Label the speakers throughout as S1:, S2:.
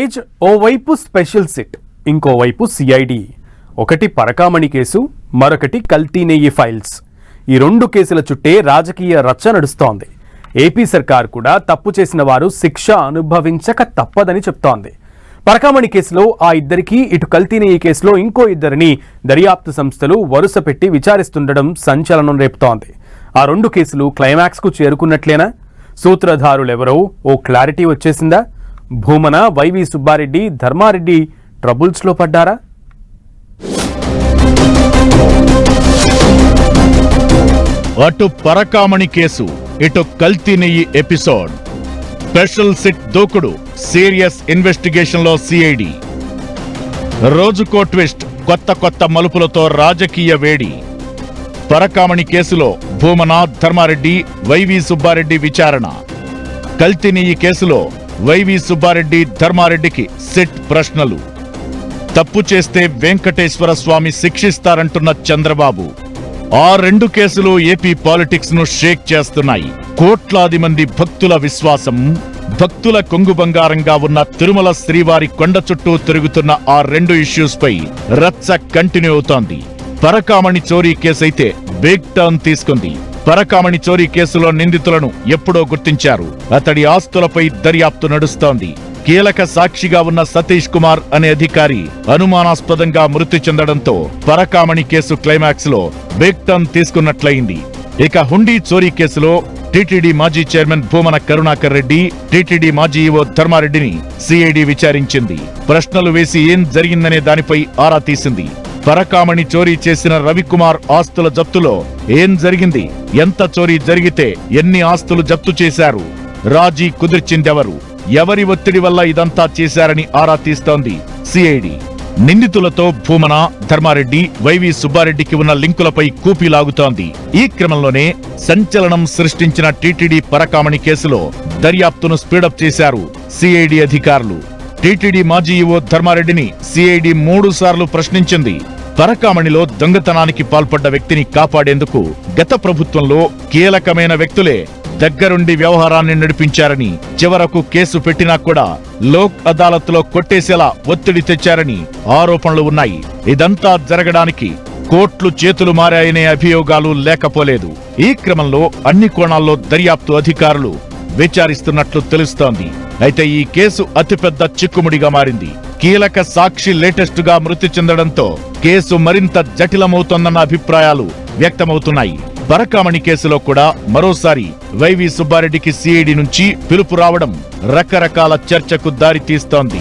S1: Age ఓవైపు special SIT ఇంకోవైపు CID ఒకటి పరకామణి కేసు మరొకటి కల్తీనేయి ఫైల్స్ ఈ రెండు కేసుల చుట్టే రాజకీయ రచ్చ నడుస్తోంది. ఏపీ సర్కార్ కూడా తప్పు చేసిన వారు శిక్ష అనుభవించక తప్పదని చెప్తోంది. పరకామణి కేసులో ఆ ఇద్దరికి ఇటు కల్తీనేయి కేసులో ఇంకో ఇద్దరిని దర్యాప్తు సంస్థలు వరుస పెట్టి విచారిస్తుండడం సంచలనం రేపుతోంది. ఆ రెండు కేసులు క్లైమాక్స్కు చేరుకున్నట్లేనా? సూత్రధారులెవరో? ఓ క్లారిటీ వచ్చేసిందా? భూమన వైవి సుబ్బారెడ్డి ధర్మారెడ్డి ట్రబుల్స్లో పడ్డారా?
S2: అటు పరకామణి కేసు ఇటు కల్తీ నెయ్యి ఎపిసోడ్. స్పెషల్ సిట్ దూకుడు సీరియస్ ఇన్వెస్టిగేషన్లో సిఐడి రోజుకో ట్విస్ట్ కొత్త కొత్త మలుపులతో రాజకీయ వేడి. పరకామణి కేసులో భూమనాథ్ ధర్మారెడ్డి వైవి సుబ్బారెడ్డి విచారణ. కల్తీ నెయ్యి కేసులో వైవి సుబ్బారెడ్డి ధర్మారెడ్డికి సెట్ ప్రశ్నలు. తప్పు చేస్తే వెంకటేశ్వర స్వామి శిక్షిస్తారంటున్న చంద్రబాబు. ఆ రెండు కేసులు ఏపీ పాలిటిక్స్ను షేక్ చేస్తున్నాయి. కోట్లాది మంది భక్తుల విశ్వాసం భక్తుల కొంగు బంగారంగా ఉన్న తిరుమల శ్రీవారి కొండ చుట్టూ తిరుగుతున్న ఆ రెండు ఇష్యూస్ పై రచ్చ కంటిన్యూ అవుతోంది. పరకామణి చోరీ కేసైతే బిగ్ టర్న్ తీసుకుంది. పరకామణి చోరీ కేసులో నిందితులను ఎప్పుడో గుర్తించారు. అతడి ఆస్తులపై దర్యాప్తు నడుస్తోంది. కీలక సాక్షిగా ఉన్న సతీష్ కుమార్ అనే అధికారి అనుమానాస్పదంగా మృతి చెందడంతో పరకామణి కేసు క్లైమాక్స్లో బిగ్ టర్న్ తీసుకున్నట్లయింది. ఇక హుండీ చోరీ కేసులో టీటీడీ మాజీ చైర్మన్ భూమన కరుణాకర్ రెడ్డి టీటీడీ మాజీ ఈవో ధర్మారెడ్డిని సిఐడి విచారించింది. ప్రశ్నలు వేసి ఏం జరిగిందనే దానిపై ఆరా తీసింది. పరకామణి చోరీ చేసిన రవికుమార్ ఆస్తుల జప్తులో ఏం జరిగింది? ఎంత చోరీ జరిగితే ఎన్ని ఆస్తులు జప్తు చేశారు? రాజీ కుదిర్చిందెవరు? ఎవరి ఒత్తిడి వల్ల ఇదంతా చేశారని ఆరా తీస్తోంది సిఐడి. నిందితులతో భూమన ధర్మారెడ్డి వైవి సుబ్బారెడ్డికి ఉన్న లింకులపై కూపీ లాగుతోంది. ఈ క్రమంలోనే సంచలనం సృష్టించిన టీటీడీ పరకామణి కేసులో దర్యాప్తును స్పీడప్ చేశారు సిఐడి అధికారులు. టీటీడీ మాజీ ఈవో ధర్మారెడ్డిని సిఐడి మూడు సార్లు ప్రశ్నించింది. పరకామణిలో దొంగతనానికి పాల్పడ్డ వ్యక్తిని కాపాడేందుకు గత ప్రభుత్వంలో కీలకమైన వ్యక్తులే దగ్గరుండి వ్యవహారాన్ని నడిపించారని చివరకు కేసు పెట్టినా కూడా లోక్ అదాలత్లో కొట్టేసేలా ఒత్తిడి తెచ్చారని ఆరోపణలు ఉన్నాయి. ఇదంతా జరగడానికి కోట్లు చేతులు మారాయనే అభియోగాలు లేకపోలేదు. ఈ క్రమంలో అన్ని కోణాల్లో దర్యాప్తు అధికారులు విచారిస్తున్నట్లు తెలుస్తోంది. అయితే ఈ కేసు అతిపెద్ద చిక్కుముడిగా మారింది. కీలక సాక్షి లేటెస్ట్గా మృతి చెందడంతో కేసు మరింత జటిలమవుతోందన్న అభిప్రాయాలు వ్యక్తమవుతున్నాయి. పరకామణి కేసులో కూడా మరోసారి వైవి సుబ్బారెడ్డికి సిఐడి నుంచి పిలుపు రావడం రకరకాల చర్చకు దారితీస్తోంది.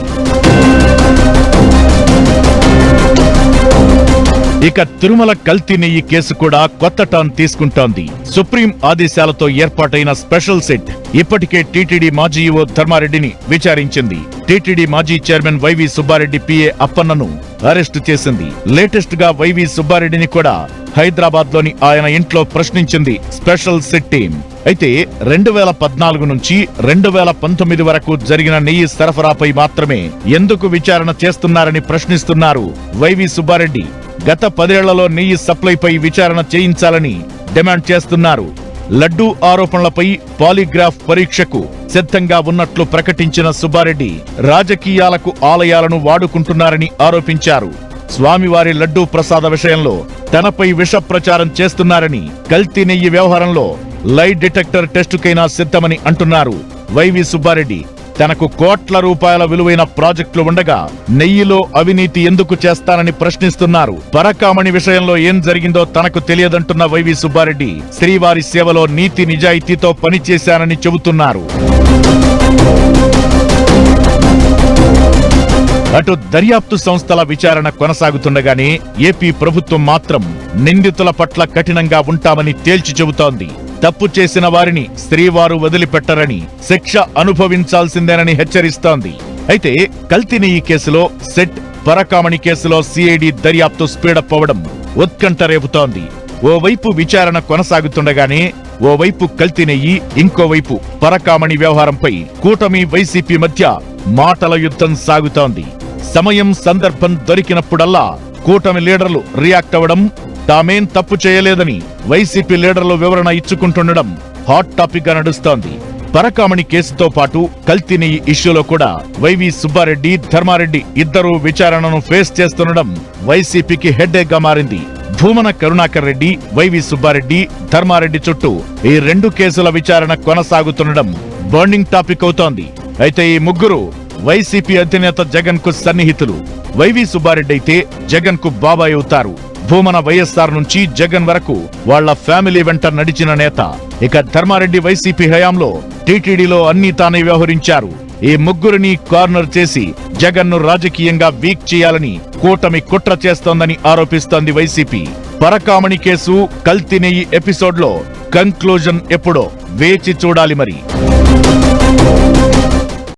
S2: ఇక తిరుమల కల్తీ నెయ్యి కేసు కూడా కొత్త టర్న్ తీసుకుంటోంది. సుప్రీం ఆదేశాలతో ఏర్పాటైన స్పెషల్ సెట్ ఇప్పటికే టీటీడీ మాజీ ఈవో ధర్మారెడ్డిని విచారించింది. టీటీడీ మాజీ చైర్మన్ వైవి సుబ్బారెడ్డి పిఏ అప్పన్నను అరెస్టు చేసింది. లేటెస్ట్గా వైవి సుబ్బారెడ్డిని కూడా హైదరాబాద్లోని ఆయన ఇంట్లో ప్రశ్నించింది స్పెషల్ సెట్ టీం అయితే రెండు వేల పద్నాలుగు నుంచి రెండు వేల పంతొమ్మిది వరకు జరిగిన నెయ్యి సరఫరాపై మాత్రమే ఎందుకు విచారణ చేస్తున్నారని ప్రశ్నిస్తున్నారు వైవి సుబ్బారెడ్డి. గత పదేళ్ళలో నెయ్యి సప్లైపై విచారణ చేయించాలని డిమాండ్ చేస్తున్నారు. లడ్డూ ఆరోపణలపై పాలిగ్రాఫ్ పరీక్షకు సిద్ధంగా ఉన్నట్లు ప్రకటించిన సుబ్బారెడ్డి రాజకీయాలకు ఆలయాలను వాడుకుంటున్నారని ఆరోపించారు. స్వామివారి లడ్డూ ప్రసాద విషయంలో తనపై విష ప్రచారం చేస్తున్నారని కల్తీ నెయ్యి వ్యవహారంలో లై డిటెక్టర్ టెస్టుకైనా సిద్ధమని అంటున్నారు. వైవి సుబ్బారెడ్డి తనకు కోట్ల రూపాయల విలువైన ప్రాజెక్టులు ఉండగా నెయ్యిలో అవినీతి ఎందుకు చేస్తానని ప్రశ్నిస్తున్నారు. పరకామణి విషయంలో ఏం జరిగిందో తనకు తెలియదంటున్న వైవి సుబ్బారెడ్డి శ్రీవారి సేవలో నీతి నిజాయితీతో పనిచేశానని చెబుతున్నారు. అటు దర్యాప్తు సంస్థల విచారణ కొనసాగుతుండగానే ఏపీ ప్రభుత్వం మాత్రం నిందితుల పట్ల కఠినంగా ఉంటామని తేల్చి చెబుతోంది. తప్పు చేసిన వారిని స్త్రీవారు వదిలిపెట్టరని శిక్ష అనుభవించాల్సిందేనని హెచ్చరిస్తోంది. అయితే కల్తీని ఈ కేసులో సెట్ పరకామణి కేసులో సిఐడి దర్యాప్తు స్పీడప్ అవ్వడం ఉత్కంఠ రేపుతోంది. ఓవైపు విచారణ కొనసాగుతుండగానే ఓవైపు కల్తీనెయ్యి ఇంకోవైపు పరకామణి వ్యవహారంపై కూటమి వైసీపీ మధ్య మాటల యుద్ధం సాగుతోంది. సమయం సందర్భం దొరికినప్పుడల్లా కూటమి లీడర్లు రియాక్ట్ అవ్వడం తామేం తప్పు చేయలేదని వైసీపీ లీడర్లు వివరణ ఇచ్చుకుంటుండడం హాట్ టాపిక్గా నడుస్తోంది. పరకామణి కేసుతో పాటు కల్తీని ఇష్యూలో కూడా వైవి సుబ్బారెడ్డి ధర్మారెడ్డి ఇద్దరూ విచారణను ఫేస్ చేస్తుండడం వైసీపీకి హెడ్ఏక్గా మారింది. భూమన కరుణాకర్ రెడ్డి వైవి సుబ్బారెడ్డి ధర్మారెడ్డి చుట్టూ ఈ రెండు కేసుల విచారణ కొనసాగుతుండడం బర్నింగ్ టాపిక్ అవుతోంది. అయితే ఈ ముగ్గురు వైసీపీ అధినేత జగన్కు సన్నిహితులు. వైవి సుబ్బారెడ్డి అయితే జగన్కు బాబాయ్ అవుతారు. భూమన వైఎస్ఆర్ నుంచి జగన్ వరకు వాళ్ళ ఫ్యామిలీ వెంట నడిచిన నేత. ఇక ధర్మారెడ్డి వైసీపీ హయాంలో టీటీడీలో అన్ని తానే వ్యవహరించారు. ఈ ముగ్గురిని కార్నర్ చేసి జగన్ను రాజకీయంగా వీక్ చేయాలని కూటమి కుట్ర చేస్తోందని ఆరోపిస్తోంది వైసీపీ. పరకామణి కేసు కల్తీ నెయ్యి ఎపిసోడ్లో కంక్లూజన్ ఎప్పుడో వేచి చూడాలి మరి.